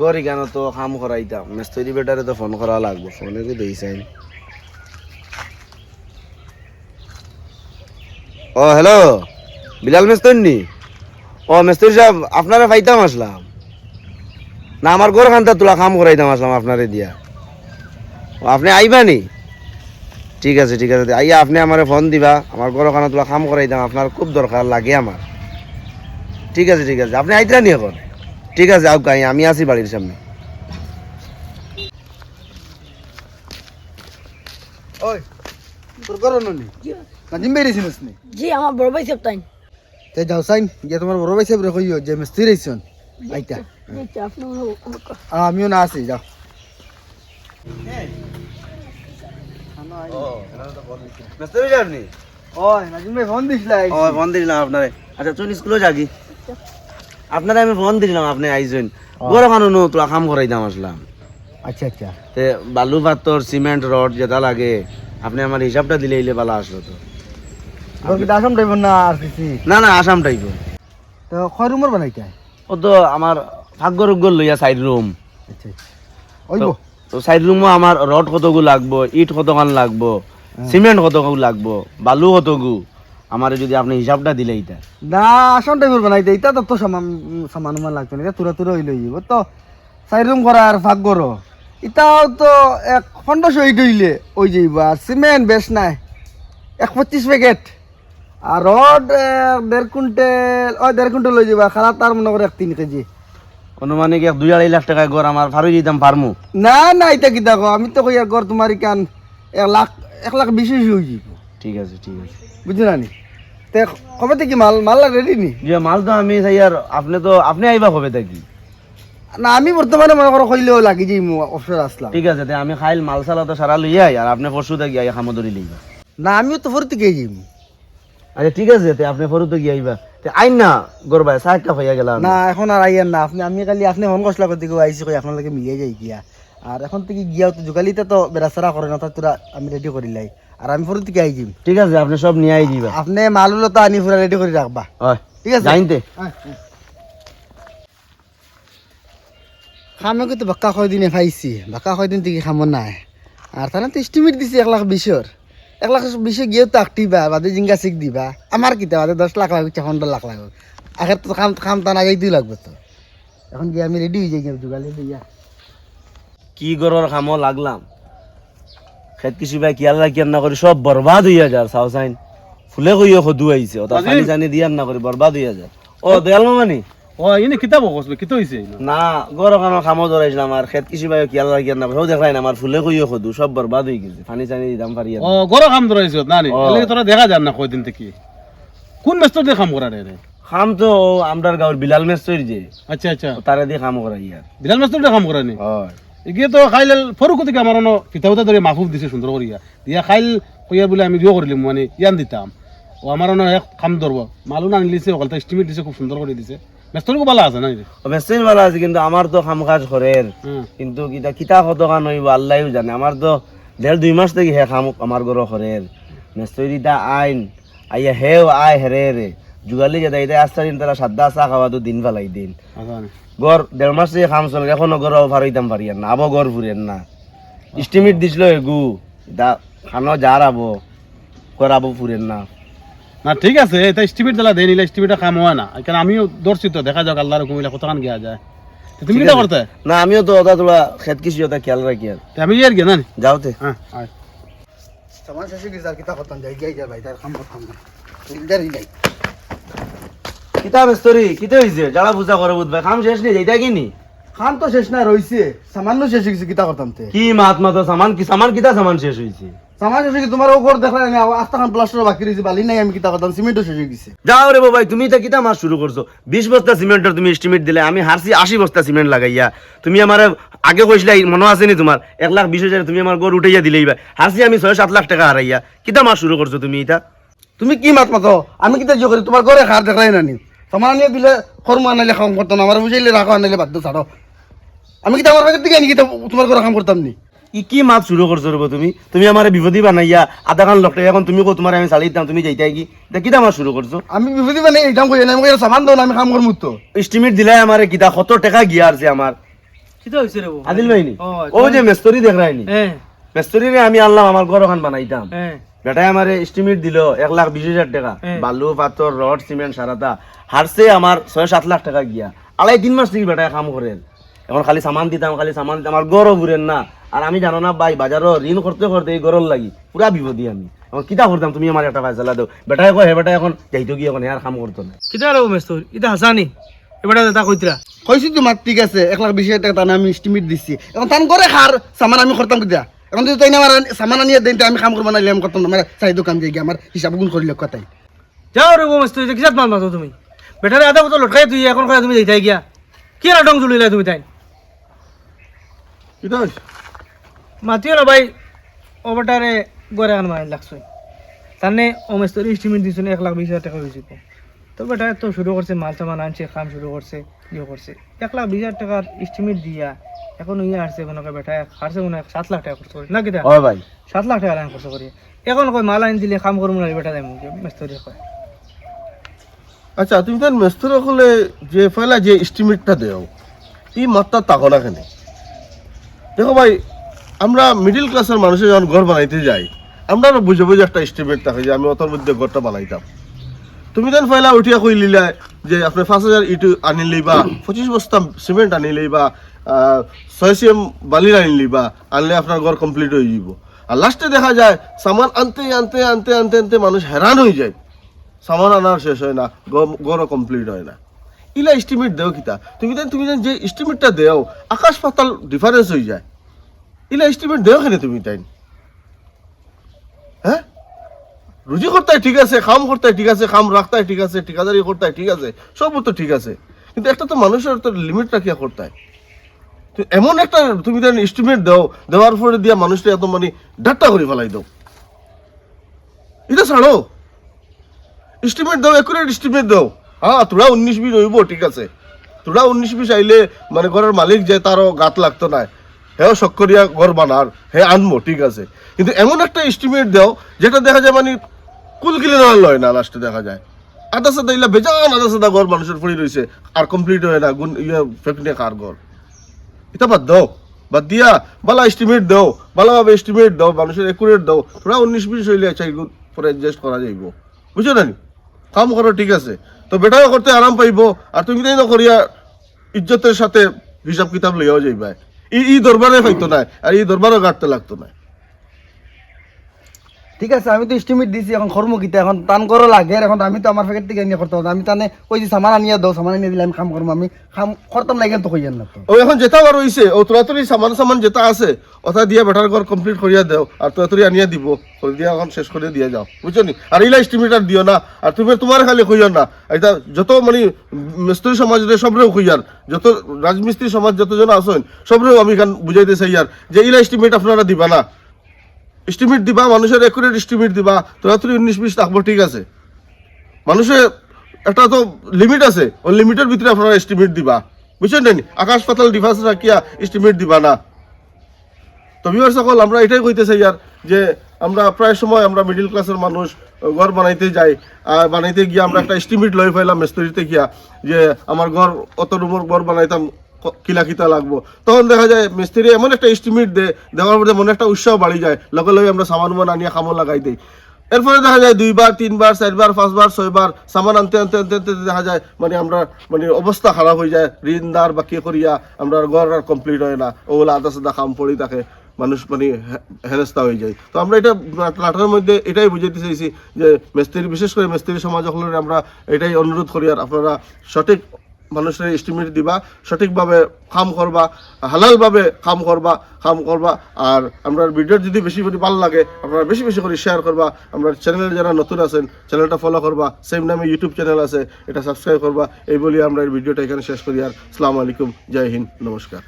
করি কেন তো কাম করাইতাম? মিস্ত্রি বেটারে তো ফোন করা লাগবে ফোনে তো চাইন ও হ্যালো বিলাল মিস্ত্রি নি ও মিস্ত্রি সাহেব, আপনারা পাইতাম আসলাম। না, আমার ঘর খানটা তোলা কাম করাইতাম আসলাম আপনারে দিয়া। ও, আপনি আইবা নি? ঠিক আছে ঠিক আছে, আইয়া আপনি আমারে ফোন দিবা। আমার ঘর খানা তোলা কাম করাইতাম, আপনার খুব দরকার লাগে আমার। ঠিক আছে ঠিক আছে, আপনি আইতরা নি এখন? ঠিক আছে আউ আমি আছি বাড়ির সামনে। ওই তোর করো নি নাজিম বেরিয়েছিস নি? জি আমার বড় ভাই সব তাই তে যাও সাইন গিয়ে তোমার বড় ভাই সাহেব রে কইও যে মিস্ত্রি রইছন। আইতা। আমিও না আছি যাও। মিস্ত্রি সাহেব ওই নাজিম ভাই ফোন দিছিলাই ও ফোন দিলাম আপনারে। আচ্ছা চল স্কুলে যাগি। আপনারে আমি ফোন দিলাম আপনি আইছেন। ঘর খানো নো তোলা কাম করাইতাম আসলাম। আচ্ছা আচ্ছা। তে বালু পাথর সিমেন্ট রড যেটা লাগে আপনি আমার হিসাবটা দিলে ইলে ভালো আসলো তো। আসাম টাইপ না আর কিছু না না আসাম টাইপ তো কয় রুমের বানাইতা ও তো আমার ভাগ্য রোগ লইয়া সাইড রুম আচ্ছা আচ্ছা। ওইবো। তো সাইড রুমও আমার রড কতগু লাগবো ইট কতখান লাগবো সিমেন্ট কতগু লাগবো বালু কতগু? আমার যদি আপনি হিসাবটা দিলে ইটা না আসাম টাইপের বানাইতে এটা তো তো সামান সামান মান লাগতো না এটা তুরা তুরা হইলে যাব তো চাই রুম করা আর ভাগ করো। এটাও তো এক পনেরোশো এইট হইলে ওই যাইব আর সিমেন্ট বেশ নাই। এক পঁচিশ প্যাকেট আর রড দেড় কুইন্টেল ওই দেড় কুইন্টেল লই যাবা খালা তার মনে করে এক তিন কেজি। অনুমানিক এক দুই আড়াই লাখ টাকায় ঘর আমার ফারুই দিতাম পারমু না না এটা কি দেখো আমি তো কই ঘর তোমার কান এক লাখ এক লাখ বিশ হয়ে যাব ঠিক আছে ঠিক আছে। বুঝলি না তে কবে থেকে মাল মাল রেডি নি? যে মাল তো আমি চাই আর আপনি তো আপনি আইবা হবে থাকি না আমি বর্তমানে মনে করো কইলেও লাগি যাই অবসর আসলাম। ঠিক আছে আমি খাইল মাল সালা তো সারা লইয়াই আর আপনি পরশু থাকি আইয়া খামো ধরি লইবা না আমিও তো ফোর থেকে যাই আচ্ছা ঠিক আছে তে আপনি পরু তো গিয়ে আইবা। তে আইন না গরবাই চাহ একটা পাইয়া গেলাম না এখন আর আইয়ার না আপনি আমি খালি আপনি মন কষ্ট করতে গিয়ে আইসি কই এখন লাগে মিলিয়ে যাই গিয়া। আর এখন থেকে গিয়াও তো যোগালিতে তো বেড়াচড়া করে না তোরা আমি রেডি করি লাই। আর আমি ফোর থেকে আই যাম ঠিক আছে আপনি সব নিয়ে আই দিবা আপনি মালুলো তো আনি পুরা রেডি করে রাখবা। ঠিক আছে? জাইনতে খামে কিন্তু বাক্কা কয় দিনে খাইছি বাক্কা কয় দিন থেকে খামো নাই। আর তারা তো এস্টিমেট দিছে এক লাখ বিশর এক লাখ বিশে গিয়েও তো আঁকটিবা বাদে জিঙ্গা চিক দিবা। আমার কিতা বাদে দশ লাখ লাগছে পনেরো লাখ লাগবে। আগের তো খাম খাম তা না যাইতেই লাগবে তো। এখন গিয়ে আমি রেডি হয়ে যাই যোগালি দিয়া। কি গরর খামো লাগলাম? খেত কিছু ভাই কিয়াল রাখিয়ার না করি সব বরবাদ হইয়া যার চাইন। ফুলে কইও সদু আইছে ওটা পানি জানি দিয়ার না করি বরবাদ হইয়া যায় ও দয়াল মামানি? ও ইনি কিতাব কসবে কিতো হইছে না গর কানো খামো ধরাইছিলাম আর খেত কিছু ভাই কিয়াল রাখিয়ার না করি ও দেখাই না আমার ফুলে কইও সদু সব বরবাদ হয়ে গেছে পানি চানি দিতাম পারি ও গর কাম ধরাইছ না নি। এলে তোরা দেখা যান না কয়দিন থেকে। কোন ব্যস্ত দিয়ে কাম করা রে? খাম তো ও আমরার গাঁর বিলাল মেস্তর যে। আচ্ছা আচ্ছা। তারে দিয়ে খাম করাই আর বিড়াল মাস্টার দিয়ে কাম করা নি হয়। এগিয়ে তো খাইল ফরুক থেকে আমার অন্য কিতাব ধরে মাহফুব দিছে সুন্দর করিয়া। দিয়া খাইল কইয়া বলে আমি দিও করিলাম মানে ইয়ান দিতাম। ও আমার অন্য এক কাম ধরবো। মালু না নিলিছে ওখানে এস্টিমেট দিছে খুব সুন্দর করে দিছে। মেস্তরকো ভালো আছে না রে ও ভালো আছে কিন্তু আমার তো খাম কাজ করের হুম কিন্তু কিতা কিতা কত কান হইব আল্লাহও জানে। আমার তো দেড় দুই মাস থেকে হে খাম আমার ঘর হরের মেস্তরিটা আইন আইয়া হেও আয় হেরে রে যুগালি যে দাইতে আস্তা দিন তারা সাদ্দা চা খাওয়া তো দিন ফেলাই দিন। গড় দেড় মাস থেকে খাম চলে এখনও গড় অফার হইতাম পারি আর না আবো গড় ফুরেন না। ইস্টিমেট দিছিল এগু দা খানো যার আবো করাবো ফুরেন না। না ঠিক আছে এটা এস্টিমেট দিলা দেয় নিলে এস্টিমেটটা কাম হয় না। কারণ আমিও ধরছি তো দেখা যাক আল্লাহর হুকুমিলা কতখান গিয়া যায়। তুমি কিটা করতে? না আমিও তো ওটা তোলা খেত কিছু ওটা খেয়াল রাখি আর। আমি ইয়ার গিয়া না যাওতে। হ্যাঁ আয়। সামান শেষে গেছে আর কিতা করতাম যাই যাই ভাই তার কাম করতাম না কিতা মেস্তরি কিতা হইছে যারা পূজা করে বুধ ভাই খাম শেষ নেই যাইতা কিনি? খান তো শেষ না রইছে সামান্য শেষ গেছে কিতা করতাম তে। কি মহাত্মা তো সামান কি সামান কিতা সামান শেষ হয়েছে সামান শেষ গেছে তোমার ওপর দেখলা না আস্তা খান প্লাস্টার বাকি রয়েছে বালি নাই আমি কিতা করতাম সিমেন্টও শেষ হয়ে গেছে। যাও রে বাবাই তুমি তা কিতা মাস শুরু করছ বিশ বস্তা সিমেন্টের তুমি এস্টিমেট দিলে আমি হারছি আশি বস্তা সিমেন্ট লাগাইয়া তুমি আমার আগে কইছিলা মনে আছে নি তোমার এক লাখ বিশ হাজার তুমি আমার গড় উঠাইয়া দিলেই বা হারছি আমি ছয় সাত লাখ টাকা হারাইয়া কিতা মাস শুরু করছ তুমি এটা তুমি কি মাত মাতো আমি কিতা জিও করি তোমার ঘরে খার দেখলাই না নি? তোমার দিলে কর্ম আনাইলে কাম করতাম না আমার বুঝাইলে রাখো আনাইলে বাধ্য ছাড়ো আমি আমার কাছে দিকে আনি তোমার ঘরে কাম করতাম নি? কি কি মাছ শুরু করছ রে তুমি? তুমি আমার বিপদী বানাইয়া আধা খান এখন তুমি কো তোমার আমি চালি দিতাম তুমি যাইতাই কি? এটা কিতা মাছ শুরু করছ আমি বিপদি মানে এই কাম করি না আমি সামান দাও না আমি কাম করমু তো। এস্টিমেট দিলাই আমার কিতা কত টাকা গিয়া আছে আমার কিতা হইছে রে আদিল ভাইনি ও ও যে মেস্তরি দেখ রাইনি হ্যাঁ মেস্তরি আমি আনলাম আমার ঘর ওখান বানাইতাম বেটাই আমার এস্টিমেট দিল এক লাখ বিশ হাজার টাকা। হ্যাঁ। বালু পাথর রড সিমেন্ট সারাতা। হারছে আমার ছয় সাত লাখ টাকা গিয়া। আলাই তিন মাস থেকে বেটায় কাম করেন। এখন খালি সামান দিতাম খালি সামান দিতাম। আমার গরও বুড়েন না। আর আমি জানো না ভাই বাজারও ঋণ করতে করতে এই গরর লাগি। পুরা বিপদী আমি। এখন কিতা করতাম তুমি আমার একটা ফাইসলা দাও। বেটাই কয় হে বেটা এখন যাইতো গিয়ে এখন আর কাম করতো না। কিতা রে বউ মেস্তর ইতা হাসানি এবারে তা কইতরা কইছি তোমার ঠিক আছে। এক লাখ বিশ হাজার টাকা আমি এস্টিমেট দিছি। এখন তান করে খার সামান আমি করতাম কিতা? এখন যদি তাই না আমার সামান আনিয়ে দেন আমি কাম করব না আমি করতাম না আমার চাহিদা কাম যাই আমার হিসাব গুণ করিলে কথাই। যাও রে এটা কিসাত মান মাতো তুমি? বেটারে আধা বছর লটকাই তুই এখন কয় তুমি যাইতাই গিয়া। কি না ডং জুলিলা তুমি তাই মাতিও না ভাই ও বেটারে গড়ে আন মাইন লাগছে। তানে ও মেস্তর এস্টিমেট দিছিল এক লাখ বিশ হাজার টাকা হয়েছিল তো বেটা তো শুরু করছে মাল সামান আনছে কাম শুরু করছে ইয়ে করছে। এক লাখ বিশ হাজার টাকার এস্টিমেট দিয়া এখন ইয়ে মনে করে বেটা। হারছে মনে সাত লাখ টাকা খরচ করে। না কিটা ভাই। সাত লাখ টাকা লাইন খরচ করি। এখন কয় মাল আইন দিলে কাম করব না বেটা যাই মুখে মেস্তরি কয়। আচ্ছা তুমি তার মেস্তর হলে যে ফেলা যে এস্টিমেটটা দেও এই মাত্রা তাকো না কেন? দেখো ভাই আমরা মিডিল ক্লাসের মানুষের যখন ঘর বানাইতে যাই আমরা বুঝে বুঝে একটা এস্টিমেট থাকে যে আমি অতর মধ্যে ঘরটা বানাইতাম। তুমি দেন ফেলা উঠিয়া কই লিলা যে আপনি পাঁচ হাজার ইটু আনিলেই বা পঁচিশ বস্তা সিমেন্ট আনিলেই বা ছয় সিএম বালির আনিলেই বা আনলে আপনার ঘর কমপ্লিট হয়ে যাব আর লাস্টে দেখা যায়, সামান আনতে আনতে আনতে আনতে আনতে মানুষ হেরান হয়ে যায়। সামান আনার শেষ হয় না গড়ও কমপ্লিট হয় না। ইলা এস্টিমেট দেও কিতা? তুমি দেন তুমি দেন যে এস্টিমেটটা দেও, আকাশ পাতাল ডিফারেন্স হয়ে যায়। ইলা এস্টিমেট দেও কেন তুমি তাই হ্যাঁ? রুজি করতে ঠিক আছে, খাম করতে ঠিক আছে, খাম রাখতে ঠিক আছে, ঠিকাদারি করতে ঠিক আছে সব তো ঠিক আছে। কিন্তু একটা তো মানুষের তো লিমিট রাখিয়া করতে হয় তো এমন একটা তুমি দেন এস্টিমেট দাও, দেওয়ার পরে দিয়া মানুষটা এত মানে ডাট্টা করে ফেলাই দাও। এটা ছাড়ো। এস্টিমেট দাও একুরেট এস্টিমেট দাও। হ্যাঁ তোরা উনিশ বিশ হইব ঠিক আছে। তোরা উনিশ বিশ আইলে মানে ঘরের মালিক যে তারও গাত লাগতো না। হেও সক্করিয়া ঘর বানার, হে আনব ঠিক আছে। কিন্তু এমন একটা এস্টিমেট দাও, যেটা দেখা যায় মানে কুল কিলে না লয় না লাস্টে দেখা যায়। আধা সাদা ইলা বেজান আধা সাদা ঘর মানুষের পড়ে রয়েছে আর কমপ্লিট হয় না, গুণ ইয়ে ফেকনে কার ঘর? এটা বাদ দাও। বাদ দিয়া বালা এস্টিমেট দাও ভালোভাবে এস্টিমেট দাও, মানুষের একুরেট দাও। তোরা উনিশ, বিশ হইলে চাই পরে অ্যাডজাস্ট করা যাইব। বুঝছ না কাম করো, ঠিক আছে। তো বেটাও করতে আরাম পাইব, আর তুমি তাই নকরিয়া ইজ্জতের সাথে হিসাব কিতাব লইয়াও যাইবা ই ই দরবারে পাইতো না, আর ই দরবারও কাটতে লাগতো না। ঠিক আছে, আমি তো এস্টিমেট দিছি, এখন কর্ম কিতা এখন টান করো লাগে এখন আমি তো আমার ফেকের থেকে নিয়ে করতে আমি টানে কই যে সামান আনিয়ে দাও, সামান আনিয়ে দিলে আমি কাম করব আমি কাম করতাম না তো কইয়েন না ও এখন যেটা বার হইছে ও তোরাতরি সামান সামান যেটা আছে ওটা দিয়ে বেটার ঘর কমপ্লিট করিয়া দেও আর তোরাতরি আনিয়া দিব করে দিয়া এখন শেষ করে দিয়ে যাও বুঝছ নি? আর ইলা এস্টিমেট আর দিও না আর তুমি তোমার খালি কইও না এটা যত মানে মিস্ত্রি সমাজ রে সবরেও কইয়ার যত রাজমিস্ত্রি সমাজ যতজন আছেন সবরেও আমি খান বুঝাইতে চাই আর যে ইলা এস্টিমেট আপনারা দিবা না। এস্টিমেট দিবা, মানুষের একুরেট এস্টিমেট দিবা তোরাতরি উনিশ বিশ থাকব ঠিক আছে। মানুষের একটা তো লিমিট আছে, ওই লিমিটের ভিতরে আপনারা এস্টিমেট দিবা। বুঝছেন নি আকাশ, পাতাল ডিফারেন্স রাখিয়া এস্টিমেট দিবা না। তো বিবার সকল, আমরা এটাই কইতে চাই আর, যে আমরা প্রায় সময় আমরা মিডিল ক্লাসের মানুষ, ঘর বানাইতে যাই, আর বানাইতে গিয়ে আমরা একটা এস্টিমেট লই ফেলাম মিস্ত্রিতে গিয়া, যে আমার ঘর, অত রুমের ঘর বানাইতাম ক- কিলা কিতা লাগবো। তখন দেখা যায় মিস্ত্রি এমন একটা এস্টিমেট দে দেওয়ার পরে মনে একটা উৎসাহ বাড়ি যায়। লগে লগে আমরা সামান মান আনিয়া খামো লাগাই দিই। এরপরে দেখা যায় দুইবার, তিনবার, চারবার, পাঁচবার, ছয়বার সামান আনতে আনতে আনতে আনতে দেখা যায় মানে আমরা মানে অবস্থা খারাপ হয়ে যায়। ঋণদার বা কে করিয়া আমরা ঘর আর কমপ্লিট হয় না। ওগুলো আদা সাদা কাম পড়ি থাকে, মানুষ মানে হেনস্থা হয়ে যায়। তো আমরা এটা নাটকের মধ্যে এটাই বুঝাইতে চাইছি যে মিস্ত্রি বিশেষ করে মিস্ত্রি সমাজ আমরা এটাই অনুরোধ করি আর আপনারা সঠিক মানুষের এস্টিমেট দিবা, সঠিকভাবে কাম করবা, হালালভাবে কাম করবা কাম করবা, আর আমরা ভিডিও যদি বেশি করে ভালো লাগে, আপনারা বেশি বেশি করে শেয়ার করবা, আমরা চ্যানেলে যারা নতুন আছেন চ্যানেলটা ফলো করবা সেম নামে ইউটিউব চ্যানেল আছে, এটা সাবস্ক্রাইব করবা, এই বলি আমরা এই ভিডিওটা এখানে শেষ করি, আর আসসালামু আলাইকুম, জয় হিন্দ, নমস্কার।